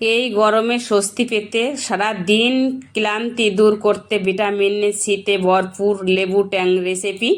এই গরমে স্বস্তি পেতে সারা দিন ক্লান্তি দূর করতে ভিটামিন সিতে ভরপুর লেবু ট্যাং রেসিপি।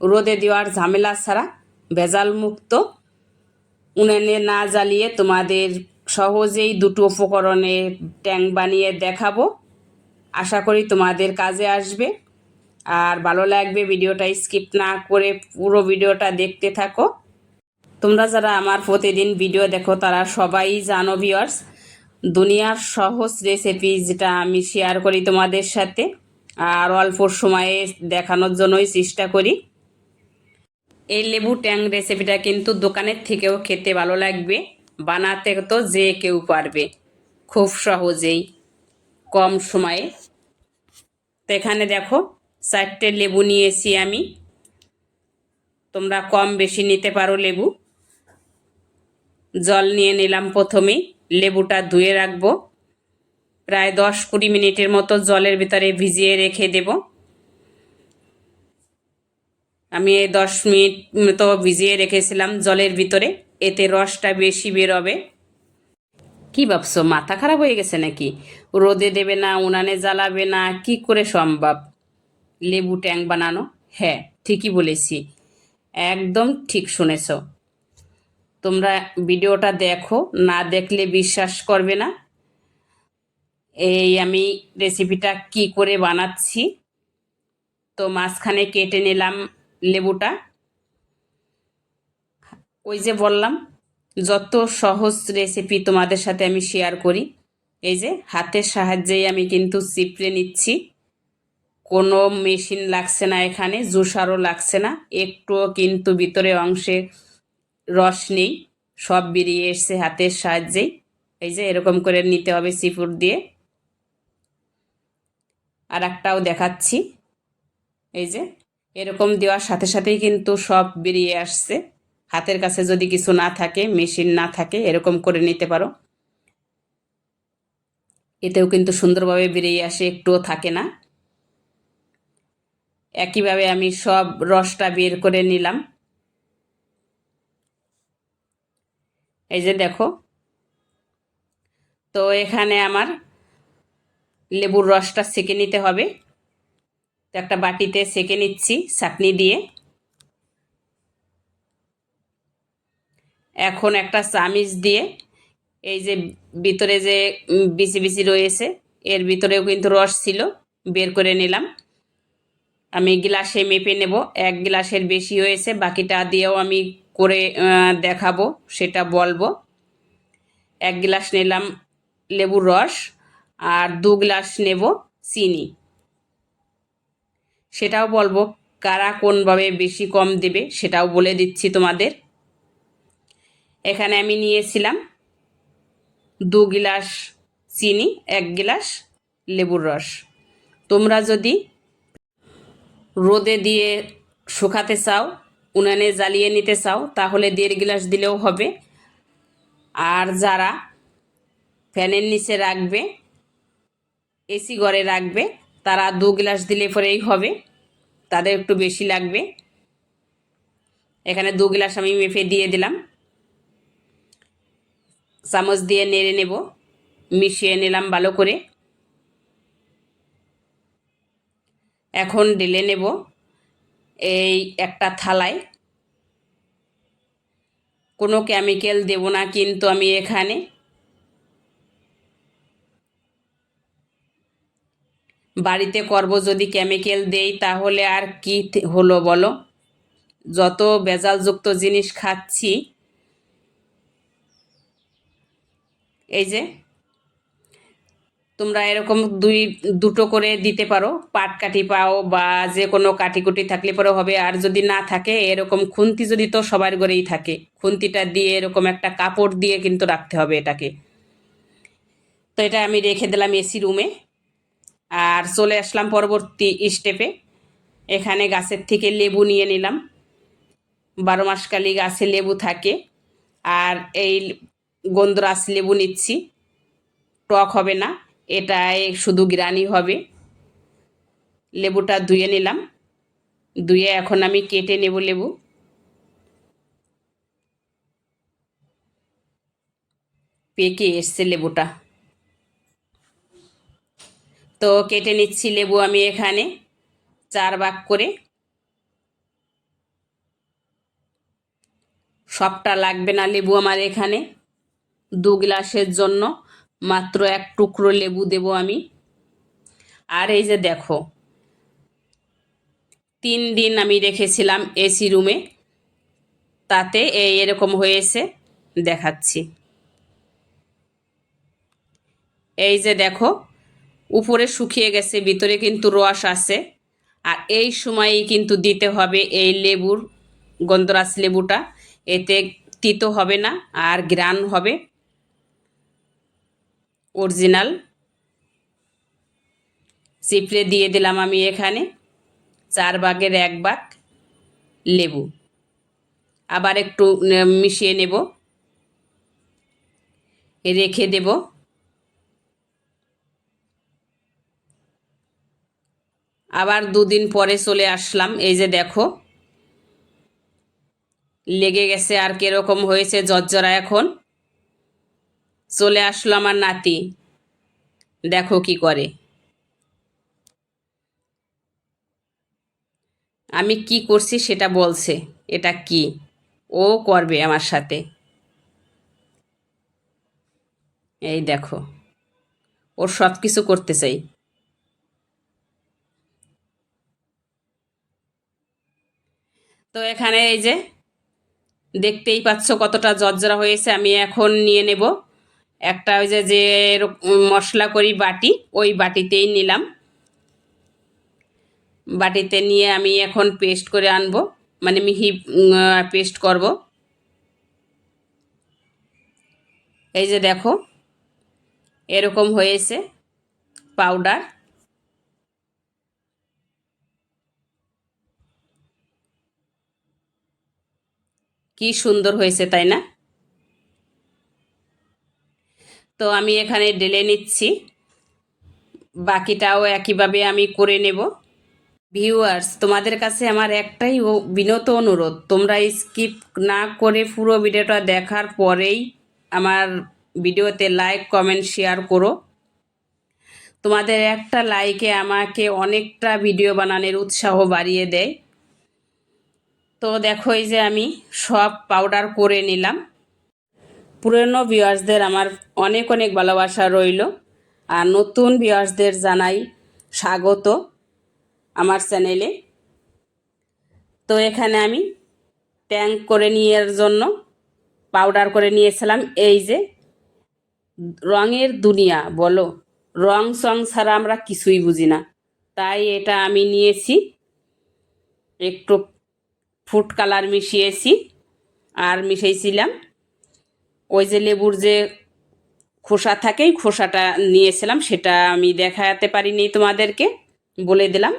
রোদে দেওয়ার ঝামেলা ছাড়া ভেজাল মুক্ত উনুনে না জ্বালিয়ে তোমাদের সহজেই দুটো উপকরণে ট্যাং বানিয়ে দেখাবো। আশা করি তোমাদের কাজে আসবে। আর ভালো লাগবে ভিডিওটা স্কিপ না করে পুরো ভিডিওটা দেখতে থাকো। তোমরা যারা আমার প্রতিদিন ভিডিও দেখো, তারা সবাই জানো ভিওয়ার্স দুনিয়ার সহজ রেসিপি যেটা আমি শেয়ার করি তোমাদের সাথে, আর অল্প সময়ে দেখানোর জন্যই চেষ্টা করি। এই লেবু ট্যাং রেসিপিটা কিন্তু দোকানের থেকেও খেতে ভালো লাগবে, বানাতে তো যে কেউ পারবে, খুব সহজেই, কম সময়ে। তো এখানে দেখো, চারটে লেবু নিয়েছি আমি। তোমরা কম বেশি নিতে পারো লেবু। জল নিয়ে নিলাম প্রথমেই লেবুটা ধুয়ে রাখব। প্রায় দশ কুড়ি মিনিটের মতো জলের ভিতরে ভিজিয়ে রেখে দেব। আমি এই দশ মিনিট মতো ভিজিয়ে রেখেছিলাম জলের ভিতরে, এতে রসটা বেশি বেরোবে। কি ভাবছ, মাথা খারাপ হয়ে গেছে নাকি? রোদে দেবে না, উনানে জ্বালাবে না, কি করে সম্ভব? লেবু ট্যাং বানানো? হ্যাঁ ঠিকই বলেছি। একদম ঠিক শুনেছ। তোমরা ভিডিওটা দেখো, না দেখলে বিশ্বাস করবে না। এই আমি রেসিপিটা কি করে বানাচ্ছি? তো মাঝখানে কেটে নিলাম লেবুটা। ওই যে বললাম, যত সহজ রেসিপি তোমাদের সাথে আমি শেয়ার করি, এই যে হাতের সাহায্যেই আমি কিন্তু চিপড়ে নিচ্ছি। কোনো মেশিন লাগছে না এখানে, জুসারও লাগছে না, একটুও কিন্তু ভিতরে অংশে রস নেই, সব বেরিয়ে এসছে হাতের সাহায্যেই। এই যে এরকম করে নিতে হবে সিফুড দিয়ে। আর একটাও দেখাচ্ছি। এই যে এরকম দেওয়ার সাথে সাথেই কিন্তু সব বেরিয়ে আসছে। হাতের কাছে যদি কিছু না থাকে মেশিন না থাকে, এরকম করে নিতে পারো। এতেও কিন্তু সুন্দরভাবে বেরিয়ে আসে, একটুও থাকে না। একইভাবে আমি সব রসটা বের করে নিলাম। এই যে দেখো। তো এখানে আমার লেবুর রসটা সেকে নিতে হবে। তো একটা বাটিতে সেকে নিচ্ছি চাটনি দিয়ে। এখন একটা চামিচ দিয়ে এই যে ভিতরে যে বিচি বিচি রয়েছে, এর ভিতরেও কিন্তু রস ছিল, বের করে নিলাম। আমি গ্লাসে মেপে নেব, এক গ্লাসের বেশি হয়েছে, বাকিটা দিয়েও আমি করে দেখাবো, সেটা বলব। এক গ্লাস নিলাম লেবুর রস আর দু গ্লাস নেব চিনি। সেটাও বলব, কারা কোনভাবে বেশি কম দেবে সেটাও বলে দিচ্ছি তোমাদের। এখানে আমি নিয়েছিলাম দু গ্লাস চিনি, এক গ্লাস লেবুর রস। তোমরা যদি রোদে দিয়ে শুকাতে চাও উনানে জ্বালিয়ে নিতে চাও, তাহলে দেড় গ্লাস দিলেও হবে। আর যারা ফ্যানের নিচে রাখবে, এসি ঘরে রাখবে, তারা দু গ্লাস দিলে পরেই হবে। তাদের একটু বেশি লাগবে। এখানে দু গ্লাস আমি মেপে দিয়ে দিলাম। চামচ দিয়ে নেড়ে নেব, মিশিয়ে নিলাম ভালো করে। এখন ঢেলে নেব। এই একটা থালায়। কোনো কেমিক্যাল দেব না কিন্তু আমি এখানে। বাড়িতে করব যদি কেমিক্যাল দেই তাহলে আর কি হলো বলো? যত ভেজালযুক্ত জিনিস খাচ্ছি, এই যে তোমরা এরকম দুই, দুটো করে দিতে পারো। পাট কাঠি পাও বা যে কোনো কাঠিকুটি থাকলে পরে হবে। আর যদি না থাকে, এরকম খুন্তি যদি তো সবার ঘরেই থাকে, খুন্তিটা দিয়ে এরকম একটা কাপড় দিয়ে কিন্তু রাখতে হবে এটাকে। তো এটা আমি রেখে দিলাম এসি রুমে। আর চলে আসলাম পরবর্তী স্টেপে। এখানে গাছের থেকে লেবু নিয়ে নিলাম। বারো মাসকালি গাছে লেবু থাকে। আর এই গন্ধরাস লেবু নিচ্ছি। টক হবে না। এটায় শুধু গ্রানি হবে। লেবুটা ধুয়ে নিলাম। ধুয়ে এখন আমি কেটে নেব লেবু। পেকে এসছে লেবুটা। তো কেটে নিচ্ছি লেবু আমি এখানে চার ভাগ করে। সবটা লাগবে না লেবু আমার এখানে দু গ্লাসের জন্য। মাত্র এক টুকরো লেবু দেব আমি। আর এই যে দেখো, তিন দিন আমি রেখেছিলাম এসি রুমে তাতে এই এরকম হয়েছে, দেখাচ্ছি। এই যে দেখো, উপরে শুকিয়ে গেছে, ভিতরে কিন্তু রস আছে। আর এই সময়ই কিন্তু দিতে হবে এই লেবুর গন্ধরাজ লেবুটা। এতে তিতো হবে না, আর গ্রান হবে। অরিজিনাল। চিপড়ে দিয়ে দিলাম আমি এখানে। চার ভাগের এক ভাগ লেবু। আবার একটু মিশিয়ে নেব। রেখে দেব। আবার দুদিন পরে চলে আসলাম। এই যে দেখো। লেগে গেছে আর কীরকম হয়েছে জর্জরা এখন। চলে আসলো আমার নাতি। দেখো কি করে। আমি কি করছি সেটা বলছে, এটা কি? ও করবে আমার সাথে। এই দেখো, ওর সব কিছু করতে চাই। তো এখানে এই যে, দেখতেই পাচ্ছ কতটা জর্জরা হয়েছে, আমি এখন নিয়ে নেব। একটা ওই যে যে মশলা করি বাটি, ওই বাটিতেই নিলাম। বাটিতে নিয়ে আমি এখন পেস্ট করে আনব মানে মিহি পেস্ট করব। এই যে দেখো, এরকম হয়েছে পাউডার। কি সুন্দর হয়েছে, তাই না? তো আমি এখানে ঢেলে নিচ্ছি। বাকিটাও একইভাবে আমি করে নেব। ভিউয়ার্স তোমাদের কাছে আমার একটাই বিনত অনুরোধ, তোমরা স্কিপ না করে পুরো ভিডিওটা দেখার পরেই আমার ভিডিওতে লাইক কমেন্ট শেয়ার করো। তোমাদের একটা লাইকে আমাকে অনেকটা ভিডিও বানানোর উৎসাহ বাড়িয়ে দেয়। তো দেখো এই যে আমি সব পাউডার করে নিলাম। পুরনো ভিউয়ার্সদের আমার অনেক অনেক ভালোবাসা রইল। আর নতুন ভিউয়ার্সদের জানাই স্বাগত আমার চ্যানেলে তো এখানে আমি ট্যাঙ্ক করে নেওয়ার জন্য পাউডার করে নিয়েছিলাম। এই যে, রঙের দুনিয়া, বলো। রং সং ছাড়া আমরা কিছুই বুঝি না। তাই এটা আমি নিয়েছি। একটু ফুড কালার মিশিয়েছি। আর মিশিয়েছিলাম ওই যে লেবুর যে খোসা থাকেই, খোসাটা নিয়েছিলাম, সেটা আমি দেখাতে পারিনি তোমাদেরকে, বলে দিলাম।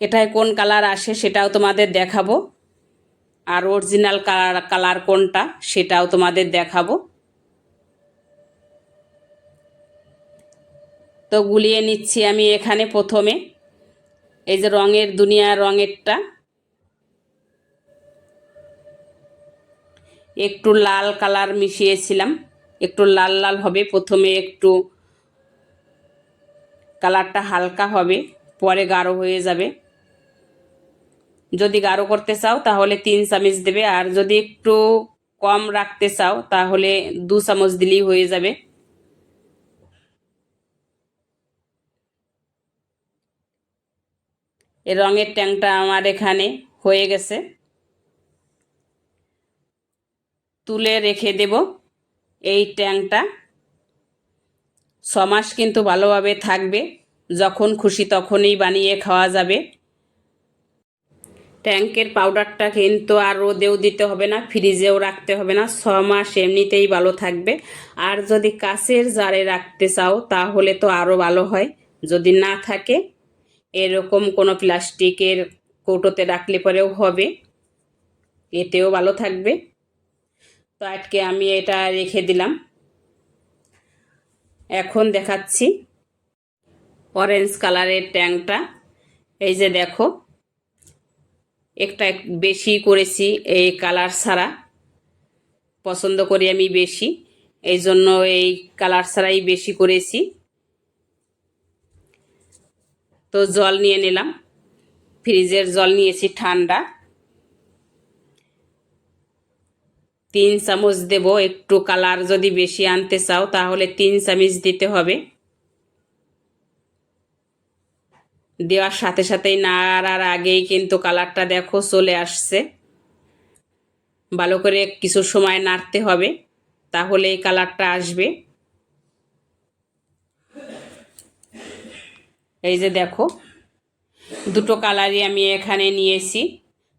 এটায় কোন কালার আসে সেটাও তোমাদের দেখাবো। আর অরিজিনাল কালার কালার কোনটা সেটাও তোমাদের দেখাবো। তো গুলিয়ে নিচ্ছি আমি এখানে প্রথমে। এই যে রঙের দুনিয়া রঙেরটা। একটু লাল কালার মিশিয়েছিলাম। একটু লাল লাল হবে। প্রথমে একটু কালারটা হালকা হবে, পরে গাঢ় হয়ে যাবে। যদি গাঢ় করতে চাও তাহলে তিন চামচ দেবে, আর যদি একটু কম রাখতে চাও তাহলে দু চামচ দিলেই হয়ে যাবে। এই রঙের ট্যাংটা আমার এখানে হয়ে গেছে। তুলে রেখে দেব এই ট্যাংটা। ছমাস কিন্তু ভালোভাবে থাকবে, যখন খুশি তখনই বানিয়ে খাওয়া যাবে। ট্যাঙ্কের পাউডারটা কিন্তু আর রোদেও দিতে হবে না, ফ্রিজেও রাখতে হবে না ছ মাস এমনিতেই ভালো থাকবে। আর যদি কাছের জারে রাখতে চাও, তাহলে তো আরও ভালো হয়। যদি না থাকে, এরকম কোনো প্লাস্টিকের কৌটোতে রাখলে পরেও হবে, এতেও ভালো থাকবে। তো আজকে আমি এটা রেখে দিলাম। এখন দেখাচ্ছি অরেঞ্জ কালারের ট্যাংটা। এই যে দেখো, একটা এক- বেশি করেছি এই কালার ছাড়া। পছন্দ করি আমি বেশি, এই জন্য এই কালার ছাড়াই বেশি করেছি। তো জল নিয়ে নিলাম। ফ্রিজের জল নিয়েছি ঠান্ডা। তিন চামচ দেব, একটু কালার যদি বেশি আনতে চাও, তাহলে তিন চামচ দিতে হবে। দেওয়ার সাথে সাথেই নাড়ার আগেই কিন্তু কালারটা দেখো চলে আসছে। ভালো করে কিছু সময় নাড়তে হবে, তাহলে এই কালারটা আসবে। এই যে দেখো, দুটো কালারই আমি এখানে নিয়েছি।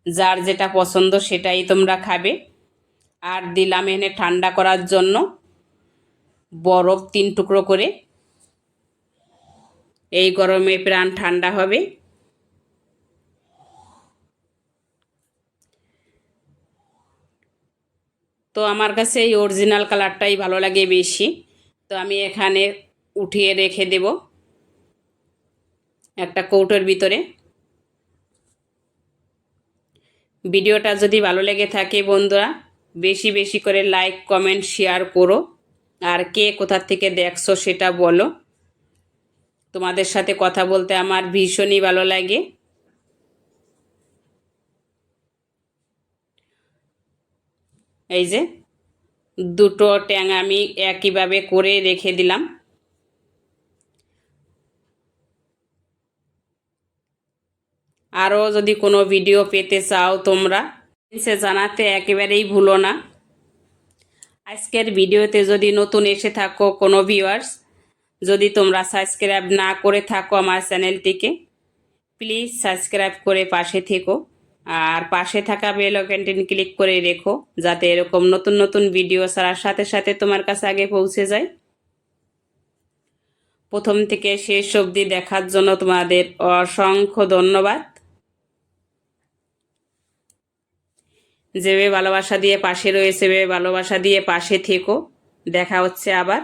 যার যেটা পছন্দ সেটাই তোমরা খাবে। আর দিলাম এনে ঠান্ডা করার জন্য বরফ তিন টুকরো করে। এই গরমে প্রাণ ঠান্ডা হবে। তো আমার কাছে এই অরিজিনাল কালারটাই ভালো লাগে বেশি। তো আমি এখানে উঠিয়ে রেখে দেব একটা কৌটোর ভিতরে। ভিডিওটা যদি ভালো লেগে থাকে বন্ধুরা বেশি বেশি করে লাইক কমেন্ট শেয়ার করো। আর কে কোথা থেকে দেখছ সেটা বলো। তোমাদের সাথে কথা বলতে আমার ভীষণই ভালো লাগে। এই যে, দুটো ট্যাং আমি একইভাবে করে রেখে দিলাম। আরও যদি কোনো ভিডিও পেতে চাও তোমরা সে জানাতে একেবারেই ভুলো না। আজকের ভিডিওতে যদি নতুন এসে থাকো কোনো ভিউয়ার্স যদি তোমরা সাবস্ক্রাইব না করে থাকো আমার চ্যানেলটিকে প্লিজ সাবস্ক্রাইব করে পাশে থেকো। আর পাশে থাকা বেল আইকনটি ক্লিক করে রেখো, যাতে এরকম নতুন নতুন ভিডিও ছাড়ার সাথে সাথে তোমার কাছে আগে পৌঁছে যায়। প্রথম থেকে শেষ অবধি দেখার জন্য তোমাদের অসংখ্য ধন্যবাদ। যেভাবে ভালোবাসা দিয়ে পাশে রয়েছে ভালোবাসা দিয়ে পাশে থেকো। দেখা হচ্ছে আবার।